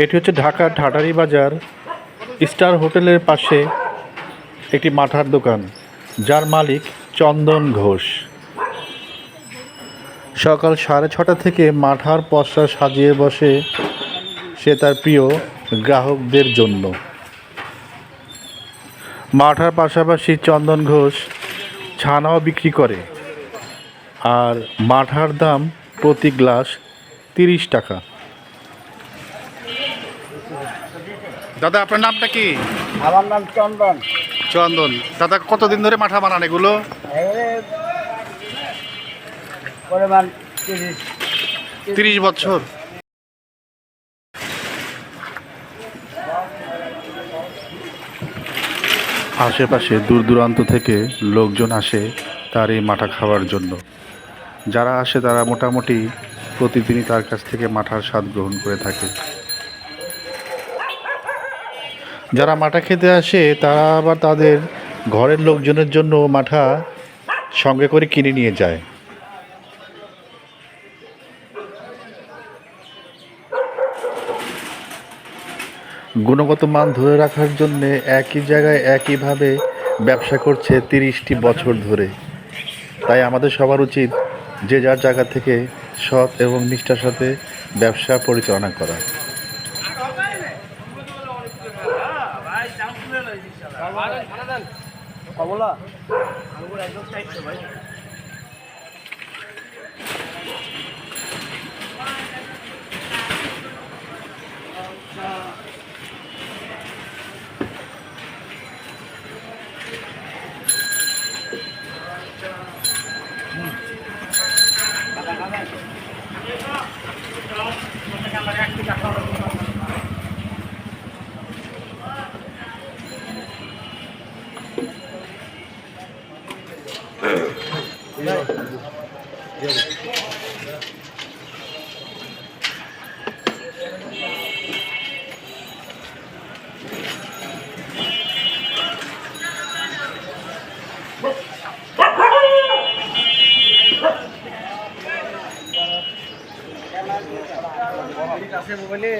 এটি হচ্ছে ঢাকার ঠাটারি বাজার স্টার হোটেলের পাশে একটি মাঠার দোকান, যার মালিক চন্দন ঘোষ। সকাল সাড়ে ছটা থেকে মাঠার পসরা সাজিয়ে বসে সে তার প্রিয় গ্রাহকদের জন্য। মাঠার পাশাপাশি চন্দন ঘোষ ছানাও বিক্রি করে, আর মাঠার দাম প্রতি গ্লাস তিরিশ টাকা। দাদা আপনার নামটা কি? আমার নাম চন্দন। চন্দন। দাদা কতদিন ধরে মাঠা বানান এগুলো? পরিমাণ তিরিশ বছর। আশেপাশে দূর দূরান্ত থেকে লোকজন আসে তার এই মাঠা খাওয়ার জন্য। যারা আসে তারা মোটামুটি প্রতিদিনই তার কাছ থেকে মাঠার স্বাদ গ্রহণ করে থাকে। যারা মাঠা খেতে আসে, তারা আবার তাদের ঘরের লোকজনের জন্য মাঠা সঙ্গে করে কিনে নিয়ে যায়। গুণগত মান ধরে রাখার জন্যে একই জায়গায় একইভাবে ব্যবসা করছে তিরিশটি বছর ধরে। তাই আমাদের সবার উচিত যে যার জায়গা থেকে সৎ এবং নিষ্ঠার সাথে ব্যবসা পরিচালনা করা। কমলা আছে মোবাইলে